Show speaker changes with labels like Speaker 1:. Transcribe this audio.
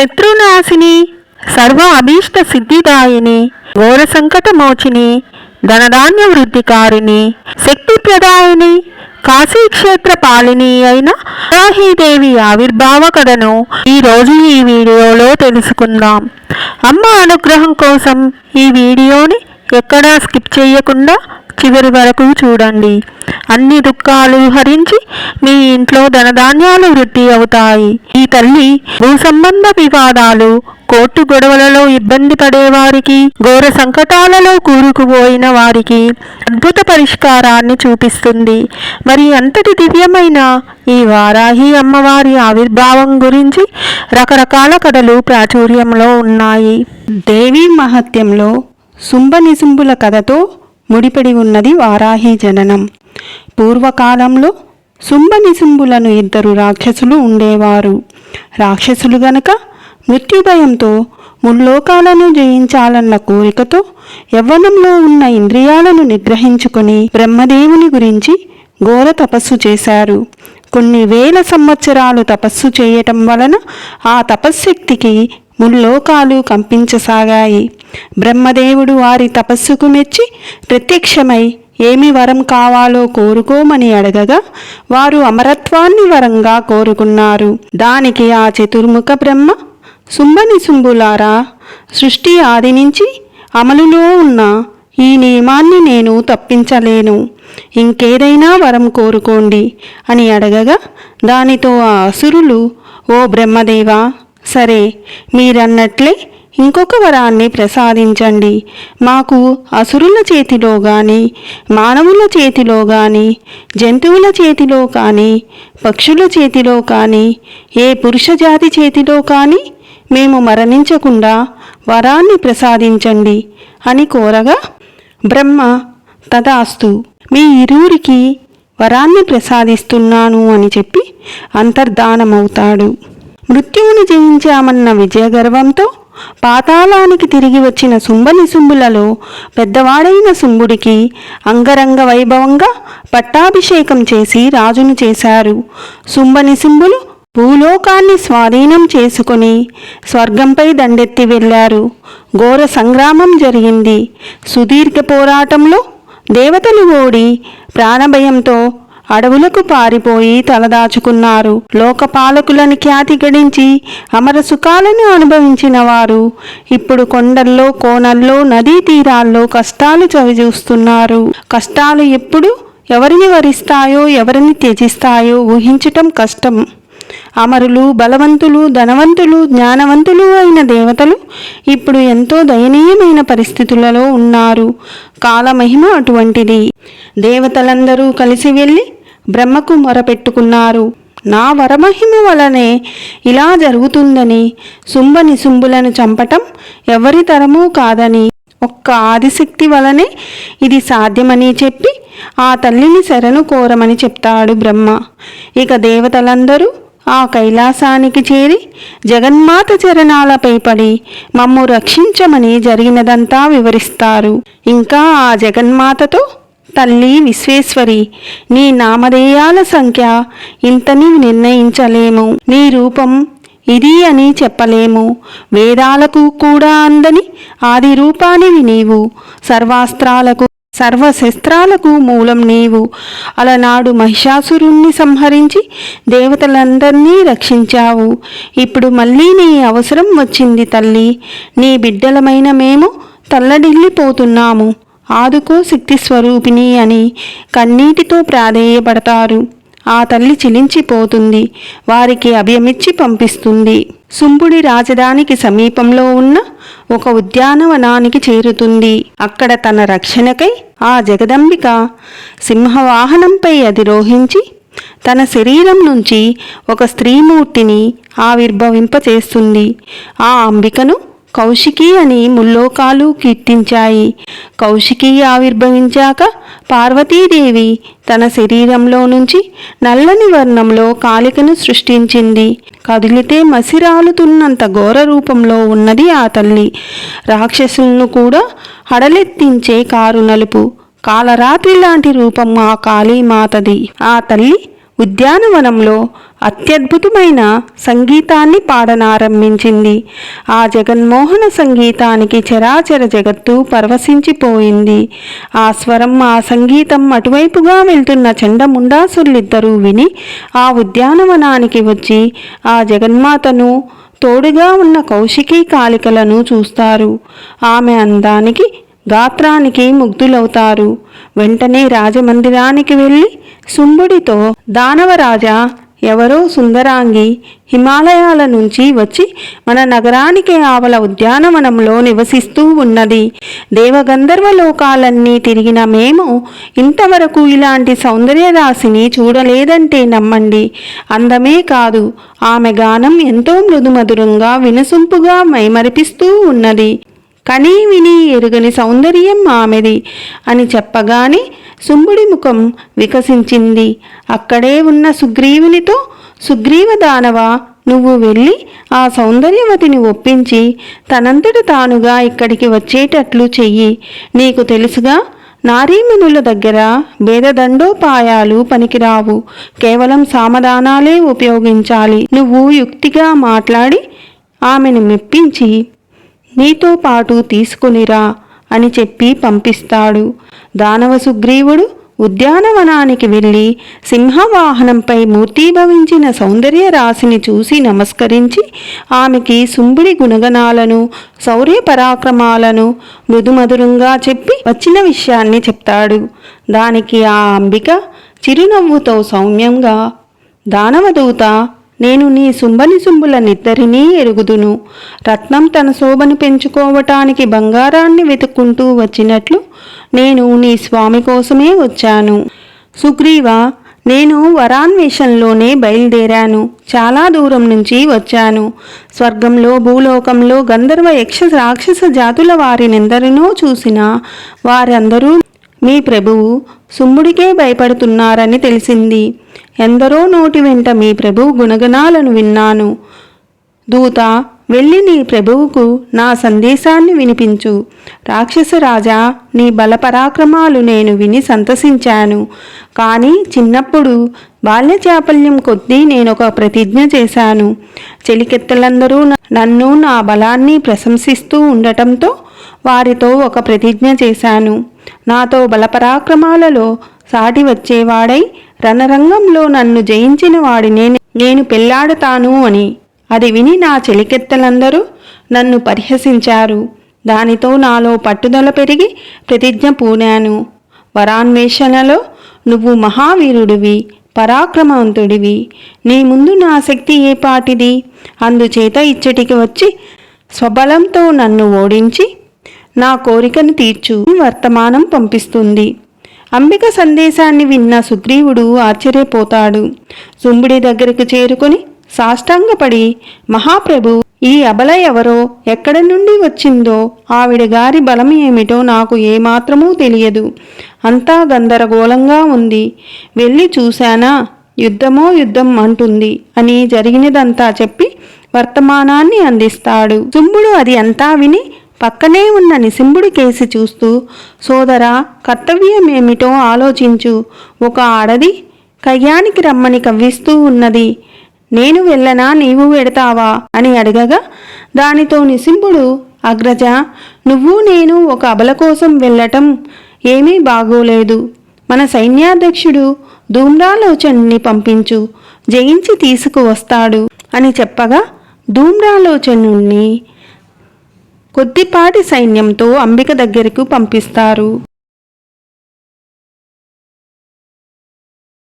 Speaker 1: శత్రునాశిని సర్వ అభీష్ట సిద్ధిదాయిని ఘోర సంకట మోచిని ధనధాన్య వృద్ధికారిణి శక్తి ప్రదాయిని కాశీక్షేత్ర పాలిని అయిన వారాహీదేవి ఆవిర్భావ కథను ఈ రోజు ఈ వీడియోలో తెలుసుకుందాం. అమ్మ అనుగ్రహం కోసం ఈ వీడియోని ఎక్కడా స్కిప్ చేయకుండా చివరి వరకు చూడండి. అన్ని దుఃఖాలు హరించి మీ ఇంట్లో ధనధాన్యాలు వృద్ధి అవుతాయి. ఈ తల్లి భూ సంబంధ వివాదాలు కోర్టు గొడవలలో ఇబ్బంది పడేవారికి ఘోర సంకటాలలో కూరుకుపోయిన వారికి అద్భుత పరిష్కారాన్ని చూపిస్తుంది. మరి అంతటి దివ్యమైన ఈ వారాహి అమ్మవారి ఆవిర్భావం గురించి రకరకాల కథలు ప్రాచుర్యంలో ఉన్నాయి.
Speaker 2: దేవీ మహత్యంలో శుంభనిశుంభుల కథతో ముడిపడి ఉన్నది వారాహి జననం. పూర్వకాలంలో శుంభనిశుంభులను ఇద్దరు రాక్షసులు ఉండేవారు. రాక్షసులు గనక మృత్యుభయంతో ముల్లోకాలను జయించాలన్న కోరికతో యవ్వనంలో ఉన్న ఇంద్రియాలను నిగ్రహించుకుని బ్రహ్మదేవుని గురించి ఘోర తపస్సు చేశారు. కొన్ని వేల సంవత్సరాలు తపస్సు చేయటం వలన ఆ తపశ్శక్తికి ముల్లోకాలు కంపించసాగాయి. బ్రహ్మదేవుడు వారి తపస్సుకు మెచ్చి ప్రత్యక్షమై ఏమి వరం కావాలో కోరుకోమని అడగగా వారు అమరత్వాన్ని వరంగా కోరుకున్నారు. దానికి ఆ చతుర్ముఖ బ్రహ్మ శుంభని శుంభులారా సృష్టి ఆది నుంచి అమలులో ఉన్న ఈ నియమాన్ని నేను తప్పించలేను. ఇంకేదైనా వరం కోరుకోండి అని అడగగా దానితో ఆ అసురులు ఓ బ్రహ్మదేవా సరే మీరన్నట్లే ఇంకొక వరాన్ని ప్రసాదించండి. మాకు అసురుల చేతిలో గాని మానవుల చేతిలో గాని జంతువుల చేతిలో కానీ పక్షుల చేతిలో కానీ ఏ పురుష జాతి చేతిలో కానీ మేము మరణించకుండా వరాన్ని ప్రసాదించండి అని కోరగా బ్రహ్మ తదాస్తు మీ ఇరువురికి వరాన్ని ప్రసాదిస్తున్నాను అని చెప్పి అంతర్ధానమవుతాడు. మృత్యువును జయించామన్న విజయగర్వంతో పాతాళానికి తిరిగి వచ్చిన శుంభనిశుంభులలో పెద్దవాడైన శుంభుడికి అంగరంగ వైభవంగా పట్టాభిషేకం చేసి రాజును చేశారు. శుంభనిశుంభులు భూలోకాన్ని స్వాధీనం చేసుకొని స్వర్గంపై దండెత్తి వెళ్ళారు. ఘోర సంగ్రామం జరిగింది. సుదీర్ఘ పోరాటంలో దేవతలు ఓడి ప్రాణభయంతో అడవులకు పారిపోయి తలదాచుకున్నారు. లోకపాలకులని ఖ్యాతి గడించి అమర సుఖాలను అనుభవించిన వారు ఇప్పుడు కొండల్లో కోనల్లో నదీ తీరాల్లో కష్టాలు చవిచూస్తున్నారు. కష్టాలు ఎప్పుడు ఎవరిని వరిస్తాయో ఎవరిని త్యజిస్తాయో ఊహించటం కష్టం. అమరులు బలవంతులు ధనవంతులు జ్ఞానవంతులు అయిన దేవతలు ఇప్పుడు ఎంతో దయనీయమైన పరిస్థితులలో ఉన్నారు. కాలమహిమ అటువంటిది. దేవతలందరూ కలిసి వెళ్ళి బ్రహ్మకు మొరపెట్టుకున్నారు. నా వరమహిమ వలనే ఇలా జరుగుతుందని శుంభ నిశుంభులను చంపటం ఎవరి తరమూ కాదని ఒక్క ఆదిశక్తి వలనే ఇది సాధ్యమని చెప్పి ఆ తల్లిని శరణు కోరమని చెప్తాడు బ్రహ్మ. ఇక దేవతలందరూ ఆ కైలాసానికి చేరి జగన్మాత చరణాలపై పడి మమ్ము రక్షించమని జరిగినదంతా వివరిస్తారు. ఇంకా ఆ జగన్మాతతో తల్లి విశ్వేశ్వరి నీ నామధేయాల సంఖ్య ఇంతని నిర్ణయించలేము. నీ రూపం ఇది అని చెప్పలేము. వేదాలకు కూడా అందని ఆది రూపానివి నీవు. సర్వాస్త్రాలకు సర్వశస్త్రాలకు మూలం నీవు. అలనాడు మహిషాసురుణ్ణి సంహరించి దేవతలందరినీ రక్షించావు. ఇప్పుడు మళ్ళీ నీ అవసరం వచ్చింది తల్లి. నీ బిడ్డలమైన మేము తల్లడిల్లిపోతున్నాము. ఆదుకో శక్తి స్వరూపిణి అని కన్నీటితో ప్రాధేయపడతారు. ఆ తల్లి చిలించిపోతుంది. వారికి అభయమిచ్చి పంపిస్తుంది. సుంబుడి రాజధానికి సమీపంలో ఉన్న ఒక ఉద్యానవనానికి చేరుతుంది. అక్కడ తన రక్షణకై ఆ జగదంబిక సింహవాహనంపై అధిరోహించి తన శరీరం నుంచి ఒక స్త్రీమూర్తిని ఆవిర్భవింపచేస్తుంది. ఆ అంబికను కౌశికి అని ముల్లోకాలు కీర్తించాయి. కౌశికి ఆవిర్భవించాక పార్వతీదేవి తన శరీరంలో నుంచి నల్లని వర్ణంలో కాలికను సృష్టించింది. కదిలితే మసిరాలుతున్నంత ఘోర రూపంలో ఉన్నది ఆ తల్లి. రాక్షసులను కూడా హడలెత్తించే కారు నలుపు. కాలరాత్రి లాంటి రూపం ఆ కాళీమాతది. ఆ తల్లి ఉద్యానవనంలో అత్యద్భుతమైన సంగీతాన్ని పాడనారంభించింది. ఆ జగన్మోహన సంగీతానికి చరాచర జగత్తు పరవశించిపోయింది. ఆ స్వరం ఆ సంగీతం అటువైపుగా వెళ్తున్న చండముండాసులిద్దరూ విని ఆ ఉద్యానవనానికి వచ్చి ఆ జగన్మాతను తోడుగా ఉన్న కౌశికీ కాలికలను చూస్తారు. ఆమె అందానికి గాత్రానికి ముగ్ధులవుతారు. వెంటనే రాజమందిరానికి వెళ్ళి శుంభుడితో దానవరాజా ఎవరో సుందరాంగి హిమాలయాల నుంచి వచ్చి మన నగరానికి ఆవల ఉద్యానవనంలో నివసిస్తూ ఉన్నది. దేవగంధర్వ లోకాలన్నీ తిరిగిన మేము ఇంతవరకు ఇలాంటి సౌందర్య రాశిని చూడలేదంటే నమ్మండి. అందమే కాదు ఆమె గానం ఎంతో మృదుమధురంగా వినసొంపుగా మైమరిపిస్తూ ఉన్నది. కనీ విని ఎరుగని సౌందర్యం ఆమెది అని చెప్పగానే శుంభుడి ముఖం వికసించింది. అక్కడే ఉన్న సుగ్రీవునితో సుగ్రీవ దానవ నువ్వు వెళ్ళి ఆ సౌందర్యవతిని ఒప్పించి తనంతట తానుగా ఇక్కడికి వచ్చేటట్లు చెయ్యి. నీకు తెలుసుగా నారీమునుల దగ్గర భేదదండోపాయాలు పనికిరావు. కేవలం సామధానాలే ఉపయోగించాలి. నువ్వు యుక్తిగా మాట్లాడి ఆమెను మెప్పించి నీతో పాటు తీసుకునిరా. అని చెప్పి పంపిస్తాడు. దానవ సుగ్రీవుడు ఉద్యానవనానికి వెళ్ళి సింహవాహనంపై మూర్తీభవించిన సౌందర్య రాశిని చూసి నమస్కరించి ఆమెకి సుంబుడి గుణగణాలను శౌర్య పరాక్రమాలను మృదుమధురంగా చెప్పి వచ్చిన విషయాన్ని చెప్తాడు. దానికి ఆ అంబిక చిరునవ్వుతో సౌమ్యంగా దానవదూత నేను నీ సుంబని సుంబులనిద్దరినీ ఎరుగుదును. రత్నం తన శోభను పెంచుకోవటానికి బంగారాన్ని వెతుక్కుంటూ వచ్చినట్లు నేను నీ స్వామి కోసమే వచ్చాను. సుగ్రీవ నేను వరాన్వేషంలోనే బయలుదేరాను. చాలా దూరం నుంచి వచ్చాను. స్వర్గంలో భూలోకంలో గంధర్వ యక్ష రాక్షస జాతుల వారినెందరినో చూసిన వారందరూ మీ ప్రభువు సుమ్ముడికే భయపడుతున్నారని తెలిసింది. ఎందరో నోటి వెంట మీ ప్రభువు గుణగణాలను విన్నాను. దూత వెళ్ళి నీ ప్రభువుకు నా సందేశాన్ని వినిపించు. రాక్షస రాజా నీ బలపరాక్రమాలు నేను విని సంతసించాను. కానీ చిన్నప్పుడు బాల్య చాపల్యం కొద్దీ నేను ఒక ప్రతిజ్ఞ చేశాను. చెలికెత్తలందరూ నన్ను నా బలాన్ని ప్రశంసిస్తూ ఉండటంతో వారితో ఒక ప్రతిజ్ఞ చేశాను. నాతో బలపరాక్రమాలలో సాటి వచ్చేవాడై రణరంగంలో నన్ను జయించిన వాడినే నేను పెళ్ళాడతాను అని. అది విని నా చెలికెత్తలందరూ నన్ను పరిహసించారు. దానితో నాలో పట్టుదల పెరిగి ప్రతిజ్ఞ పూనాను. వరాన్వేషణలో నువ్వు మహావీరుడివి పరాక్రమవంతుడివి. నీ ముందు నా శక్తి ఏ పాటిది? అందుచేత ఇచ్చటికి వచ్చి స్వబలంతో నన్ను ఓడించి నా కోరికను తీర్చు. వర్తమానం పంపిస్తుంది. అంబిక సందేశాన్ని విన్న సుగ్రీవుడు ఆశ్చర్యపోతాడు. జుంబుడి దగ్గరికి చేరుకొని సాష్టాంగపడి మహాప్రభు ఈ అబల ఎవరో? ఎక్కడి నుండి వచ్చిందో? ఆవిడ గారి బలం ఏమిటో నాకు ఏమాత్రమూ తెలియదు. అంతా గందరగోళంగా ఉంది. వెళ్ళి చూశానా? యుద్ధమో యుద్ధం అంటుంది అని జరిగినదంతా చెప్పి వర్తమానాన్ని అందిస్తాడు. జుంబుడు అది అంతా విని పక్కనే ఉన్న నిసింబుడి కేసి చూస్తూ సోదరా కర్తవ్యమేమిటో ఆలోచించు. ఒక ఆడది కయ్యానికి రమ్మని కవ్విస్తూ ఉన్నది. నేను వెళ్ళనా నీవు వెడతావా? అని అడగగా దానితో నిసింబుడు అగ్రజ నువ్వు నేను ఒక అబల కోసం వెళ్ళటం ఏమీ బాగోలేదు. మన సైన్యాధ్యక్షుడు ధూమ్రాలోచన్ని పంపించు. జయించి తీసుకువస్తాడు అని చెప్పగా ధూమ్రాలోచనుణ్ణి కొద్దిపాటి సైన్యంతో అంబిక దగ్గరకు పంపిస్తారు.